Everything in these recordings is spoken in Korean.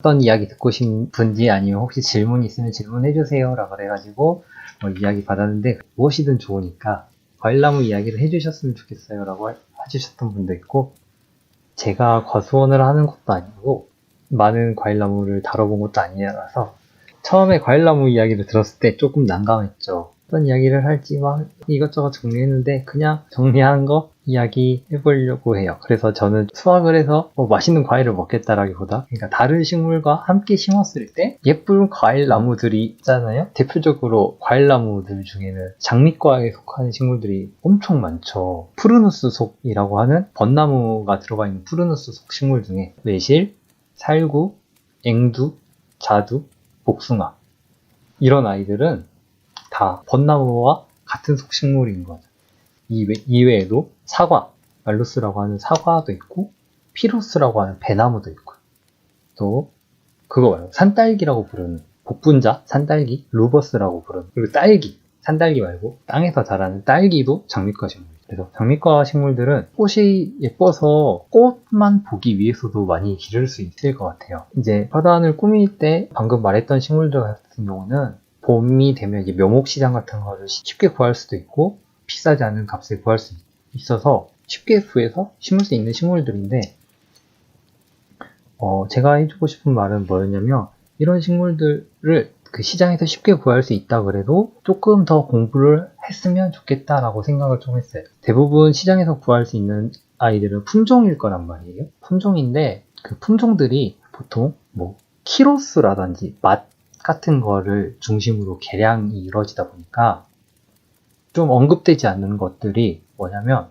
어떤 이야기 듣고 싶은지 아니면 혹시 질문 있으면 질문해 주세요 라고 그래가지고 뭐 이야기 받았는데 무엇이든 좋으니까 과일나무 이야기를 해주셨으면 좋겠어요 라고 해주셨던 분도 있고 제가 과수원을 하는 것도 아니고 많은 과일나무를 다뤄본 것도 아니라서 처음에 과일나무 이야기를 들었을 때 조금 난감했죠. 어떤 이야기를 할지 막 이것저것 정리했는데 그냥 정리한 거 이야기 해보려고 해요. 그래서 저는 수확을 해서 뭐 맛있는 과일을 먹겠다라기보다 그러니까 다른 식물과 함께 심었을 때 예쁜 과일 나무들이 있잖아요. 대표적으로 과일 나무들 중에는 장미과에 속하는 식물들이 엄청 많죠. 푸르누스 속이라고 하는 벚나무가 들어가 있는 푸르누스 속 식물 중에 매실, 살구, 앵두, 자두, 복숭아 이런 아이들은 다 벚나무와 같은 속식물인 거죠. 이외, 이외에도 사과, 말루스라고 하는 사과도 있고 피루스라고 하는 배나무도 있고 또 그거 말고 산딸기라고 부르는 복분자, 산딸기, 루버스라고 부르는 그리고 딸기, 산딸기 말고 땅에서 자라는 딸기도 장미과 식물. 그래서 장미과 식물들은 꽃이 예뻐서 꽃만 보기 위해서도 많이 기를 수 있을 것 같아요. 이제 화단을 꾸밀 때 방금 말했던 식물들 같은 경우는 봄이 되면 이제 묘목 시장 같은 거를 쉽게 구할 수도 있고 비싸지 않은 값에 구할 수 있어서 쉽게 구해서 심을 수 있는 식물들인데 어, 제가 해주고 싶은 말은 뭐였냐면 이런 식물들을 그 시장에서 쉽게 구할 수 있다 그래도 조금 더 공부를 했으면 좋겠다라고 생각을 좀 했어요. 대부분 시장에서 구할 수 있는 아이들은 품종일 거란 말이에요. 품종인데 그 품종들이 보통 뭐 키로수라든지 맛 같은 거를 중심으로 개량이 이루어지다 보니까 좀 언급되지 않는 것들이 뭐냐면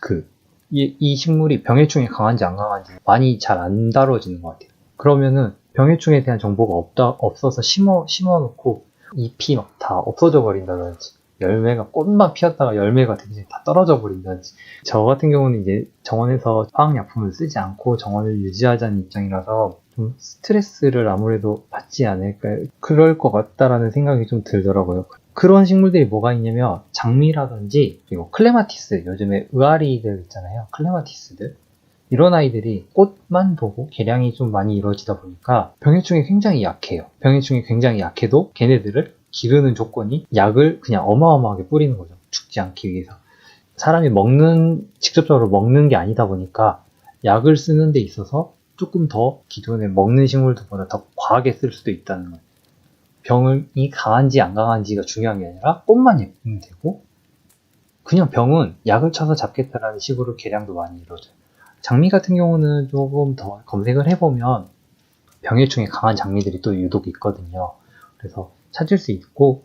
그 이, 이 식물이 병해충이 강한지 안 강한지 많이 잘 안 다뤄지는 것 같아요. 그러면은 병해충에 대한 정보가 없다 없어서 심어 심어 놓고 잎이 막 다 없어져 버린다든지 열매가 꽃만 피었다가 열매가 전에 다 떨어져 버린다든지 저 같은 경우는 이제 정원에서 화학약품을 쓰지 않고 정원을 유지하자는 입장이라서 좀 스트레스를 아무래도 받지 않을까 그럴 것 같다라는 생각이 좀 들더라고요. 그런 식물들이 뭐가 있냐면 장미라든지 그리고 클레마티스 요즘에 의아리들 있잖아요. 클레마티스들 이런 아이들이 꽃만 보고 개량이 좀 많이 이루어지다 보니까 병해충이 굉장히 약해요. 병해충이 굉장히 약해도 걔네들을 기르는 조건이 약을 그냥 어마어마하게 뿌리는 거죠. 죽지 않기 위해서. 사람이 먹는, 직접적으로 먹는 게 아니다 보니까 약을 쓰는 데 있어서 조금 더 기존에 먹는 식물들보다 더 과하게 쓸 수도 있다는 거예요. 병이 강한지 안 강한지가 중요한 게 아니라 꽃만 예쁘면 되고 그냥 병은 약을 쳐서 잡겠다라는 식으로 개량도 많이 이루어져요. 장미 같은 경우는 조금 더 검색을 해보면 병해충이 강한 장미들이 또 유독 있거든요. 그래서 찾을 수 있고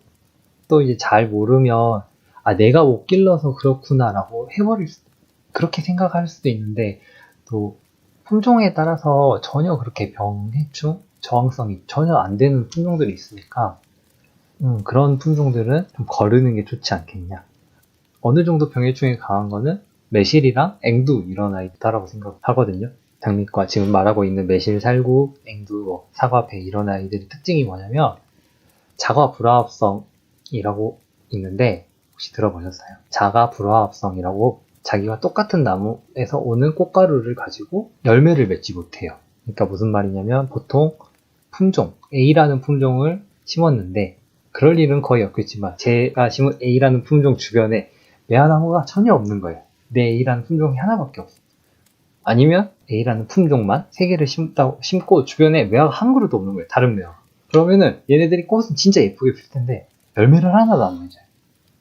또 이제 잘 모르면 아 내가 못 길러서 그렇구나라고 해버릴 수 그렇게 생각할 수도 있는데 또 품종에 따라서 전혀 그렇게 병해충 저항성이 전혀 안 되는 품종들이 있으니까 음, 그런 품종들은 좀 거르는 게 좋지 않겠냐. 어느 정도 병해충이 강한 거는 매실이랑 앵두 이런 아이다라고 생각하거든요. 장미과 지금 말하고 있는 매실, 살구, 앵두, 뭐 사과, 배 이런 아이들의 특징이 뭐냐면 자가 불화합성이라고 있는데 혹시 들어보셨어요? 자가 불화합성이라고 자기와 똑같은 나무에서 오는 꽃가루를 가지고 열매를 맺지 못해요. 그러니까 무슨 말이냐면 보통 품종 A라는 품종을 심었는데 그럴 일은 거의 없겠지만 제가 심은 A라는 품종 주변에 매화나무가 전혀 없는 거예요. 내 A라는 품종이 하나밖에 없어. 아니면 A라는 품종만 세 개를 심다, 심고 주변에 매화가 한 그루도 없는 거예요. 다른 매화. 그러면은 얘네들이 꽃은 진짜 예쁘게 필 텐데 열매를 하나도 안 맺어요.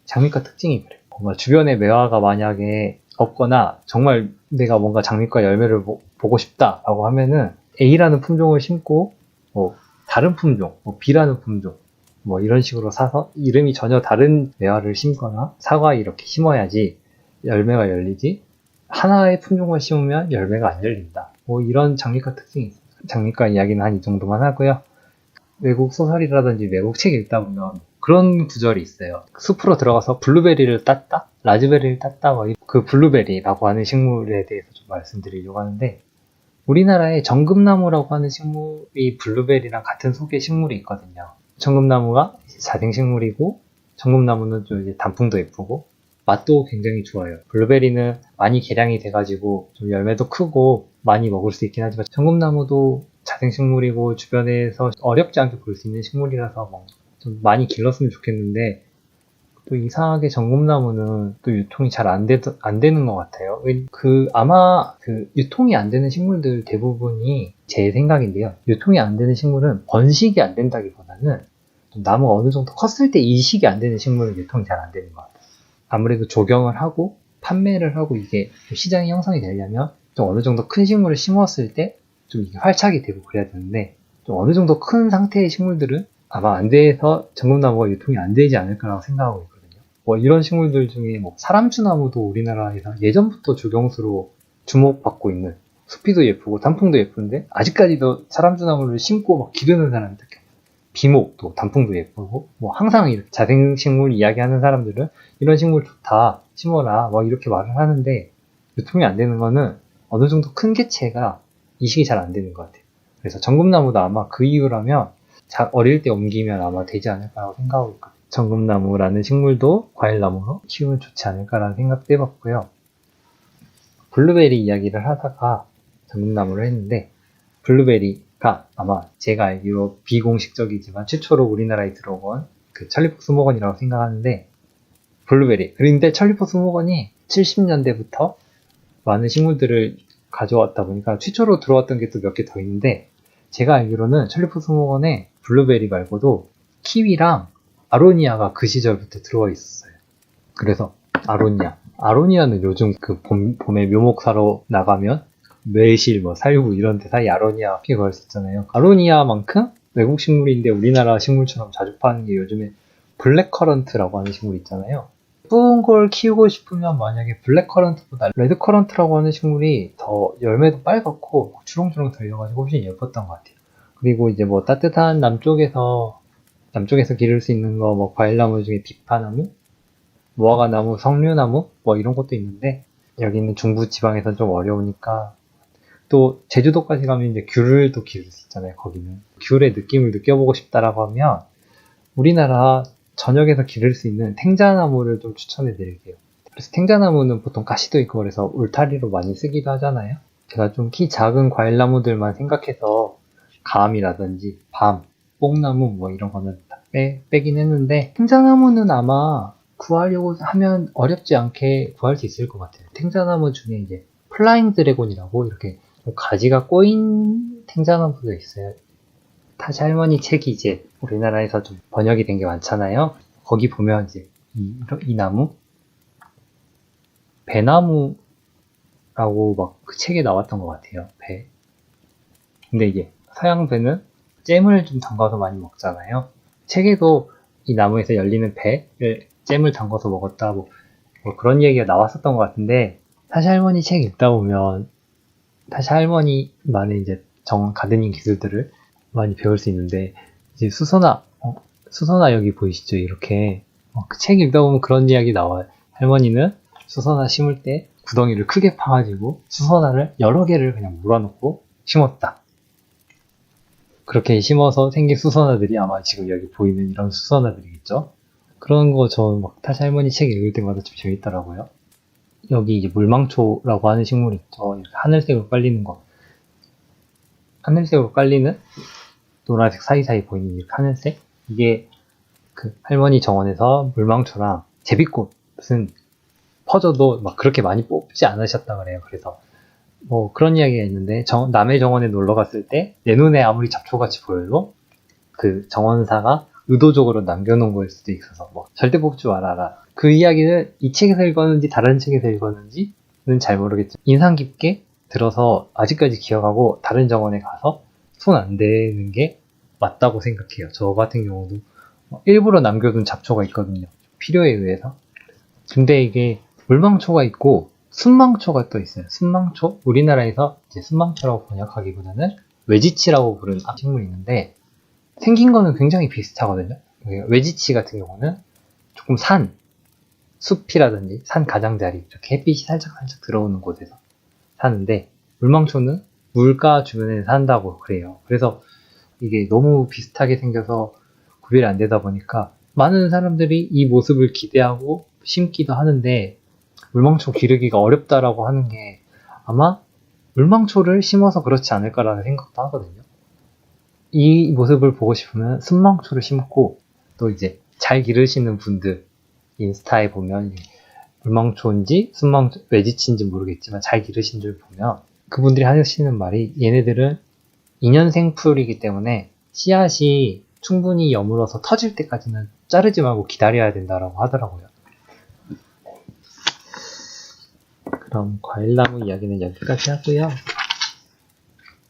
장미과 특징이 그래. 뭔가 주변에 매화가 만약에 없거나 정말 내가 뭔가 장미과 열매를 보, 보고 싶다라고 하면은 A라는 품종을 심고 뭐 다른 품종, 뭐 B라는 품종 뭐 이런 식으로 사서 이름이 전혀 다른 매화를 심거나 사과 이렇게 심어야지 열매가 열리지 하나의 품종을 심으면 열매가 안 열린다. 뭐 이런 장미과 특징이 있어요. 장미과 이야기는 한 이 정도만 하고요. 외국 소설이라든지 외국 책 읽다 보면 그런 구절이 있어요. 숲으로 들어가서 블루베리를 땄다? 라즈베리를 땄다? 뭐그 블루베리라고 하는 식물에 대해서 좀 말씀드리려고 하는데 우리나라에 정금나무라고 하는 식물이 블루베리랑 같은 속의 식물이 있거든요. 정금나무가 자생식물이고 정금나무는 좀 이제 단풍도 예쁘고 맛도 굉장히 좋아요. 블루베리는 많이 개량이 돼가지고 좀 열매도 크고 많이 먹을 수 있긴 하지만 정금나무도 자생식물이고 주변에서 어렵지 않게 볼 수 있는 식물이라서 뭐 좀 많이 길렀으면 좋겠는데 또 이상하게 정금나무는 또 유통이 잘안안 되는 것 같아요. 왜- 그 아마 그 유통이 안 되는 식물들 대부분이 제 생각인데요. 유통이 안 되는 식물은 번식이 안 된다기보다는 좀 나무가 어느 정도 컸을 때 이식이 안 되는 식물은 유통이 잘 안 되는 것 같아요. 아무래도 조경을 하고 판매를 하고 이게 좀 시장이 형성이 되려면 좀 어느 정도 큰 식물을 심었을 때 좀 이게 활착이 되고 그래야 되는데 좀 어느 정도 큰 상태의 식물들은 아마 안 돼서 정금나무가 유통이 안 되지 않을까라고 생각하고 있거든요. 뭐 이런 식물들 중에 뭐 사람주나무도 우리나라에서 예전부터 조경수로 주목받고 있는 숲이도 예쁘고 단풍도 예쁜데 아직까지도 사람주나무를 심고 막 기르는 사람이 특히 비목도 단풍도 예쁘고 뭐 항상 이렇게 자생식물 이야기하는 사람들은 이런 식물 좋다 심어라 뭐 이렇게 말을 하는데 유통이 안 되는 거는 어느 정도 큰 개체가 이식이 잘 안 되는 것 같아요. 그래서 정금나무도 아마 그 이유라면 자- 어릴 때 옮기면 아마 되지 않을까라고 생각하고 있거든요. 정금나무라는 식물도 과일나무로 키우면 좋지 않을까라는 생각도 해봤고요. 블루베리 이야기를 하다가 정금나무를 했는데 블루베리가 아마 제가 알기로 비공식적이지만 최초로 우리나라에 들어온 그 천리포 수목원이라고 생각하는데 블루베리 그런데 천리포 수목원이 70년대부터 많은 식물들을 가져왔다 보니까 최초로 들어왔던 게 또 몇 개 더 있는데 제가 알기로는 천리포 수목원에 블루베리 말고도 키위랑 아로니아가 그 시절부터 들어와 있었어요. 그래서 아로니아. 아로니아는 요즘 그 봄, 봄에 묘목 사러 나가면 매실, 뭐 살구 이런 데 사이 아로니아 피해 구할 수 있잖아요. 아로니아만큼 외국 식물인데 우리나라 식물처럼 자주 파는 게 요즘에 블랙커런트라고 하는 식물 있잖아요. 예쁜 걸 키우고 싶으면 만약에 블랙커런트보다 레드커런트라고 하는 식물이 더 열매도 빨갛고 주렁주렁 달려가지고 훨씬 예뻤던 것 같아요. 그리고 이제 뭐 따뜻한 남쪽에서 남쪽에서 기를 수 있는 거 뭐 과일나무 중에 비파나무, 무화과나무, 석류나무 뭐 이런 것도 있는데 여기는 중부 지방에선 좀 어려우니까 또 제주도까지 가면 이제 귤을 또 기를 수 있잖아요. 거기는 귤의 느낌을 느껴보고 싶다라고 하면 우리나라 전역에서 기를 수 있는 탱자나무를 좀 추천해 드릴게요. 그래서 탱자나무는 보통 가시도 있고 그래서 울타리로 많이 쓰기도 하잖아요. 제가 좀 키 작은 과일나무들만 생각해서 감이라든지 밤, 뽕나무 뭐 이런 거는 다 빼, 빼긴 했는데 탱자나무는 아마 구하려고 하면 어렵지 않게 구할 수 있을 것 같아요. 탱자나무 중에 이제 플라잉 드래곤이라고 이렇게 좀 가지가 꼬인 탱자나무도 있어요. 타시 할머니 책이 이제 우리나라에서 좀 번역이 된 게 많잖아요. 거기 보면 이제 이, 이 나무 배나무라고 막 그 책에 나왔던 것 같아요. 배. 근데 이게 서양 배는 잼을 좀 담가서 많이 먹잖아요. 책에도 이 나무에서 열리는 배를 잼을 담가서 먹었다 뭐, 뭐 그런 얘기가 나왔었던 것 같은데 타시 할머니 책 읽다 보면 타시 할머니만의 이제 정 가드닝 기술들을 많이 배울 수 있는데 이제 수선화 어, 수선화 여기 보이시죠? 이렇게. 어, 그책 읽다 보면 그런 이야기 나와요. 할머니는 수선화 심을 때 구덩이를 크게 파가지고 수선화를 여러 개를 그냥 몰아놓고 심었다 그렇게 심어서 생긴 수선화들이 아마 지금 여기 보이는 이런 수선화들이겠죠? 그런 거저막 타시 할머니 책 읽을 때마다 좀 재밌더라고요. 여기 이제 물망초라고 하는 식물이 있죠. 하늘색으로 깔리는 거. 하늘색으로 깔리는 노란색 사이사이 보이는 이 하늘색? 이게 그 할머니 정원에서 물망초랑 제비꽃은 퍼져도 막 그렇게 많이 뽑지 않으셨다 그래요. 그래서 뭐 그런 이야기가 있는데 정- 남의 정원에 놀러 갔을 때 내 눈에 아무리 잡초같이 보여도 그 정원사가 의도적으로 남겨놓은 거일 수도 있어서 뭐 절대 뽑지 말아라. 그 이야기는 이 책에서 읽었는지 다른 책에서 읽었는지는 잘 모르겠지만 인상 깊게 들어서 아직까지 기억하고 다른 정원에 가서 손 안 대는 게 맞다고 생각해요. 저 같은 경우도 일부러 남겨둔 잡초가 있거든요. 필요에 의해서. 근데 이게 물망초가 있고 순망초가 또 있어요. 순망초? 우리나라에서 이제 순망초라고 번역하기보다는 외지치라고 부르는 식물이 있는데 생긴 거는 굉장히 비슷하거든요. 외지치 같은 경우는 조금 산, 숲이라든지 산 가장자리 이렇게 햇빛이 살짝 살짝 들어오는 곳에서 사는데 물망초는 물가 주변에 산다고 그래요. 그래서 이게 너무 비슷하게 생겨서 구별이 안 되다 보니까 많은 사람들이 이 모습을 기대하고 심기도 하는데 물망초 기르기가 어렵다라고 하는 게 아마 물망초를 심어서 그렇지 않을까라는 생각도 하거든요. 이 모습을 보고 싶으면 순망초를 심고 또 이제 잘 기르시는 분들 인스타에 보면 물망초인지 순망초 외지치인지 모르겠지만 잘 기르신 줄 보면 그분들이 하시는 말이 얘네들은 2년생 풀이기 때문에 씨앗이 충분히 여물어서 터질 때까지는 자르지 말고 기다려야 된다라고 하더라고요. 그럼 과일나무 이야기는 여기까지 하고요.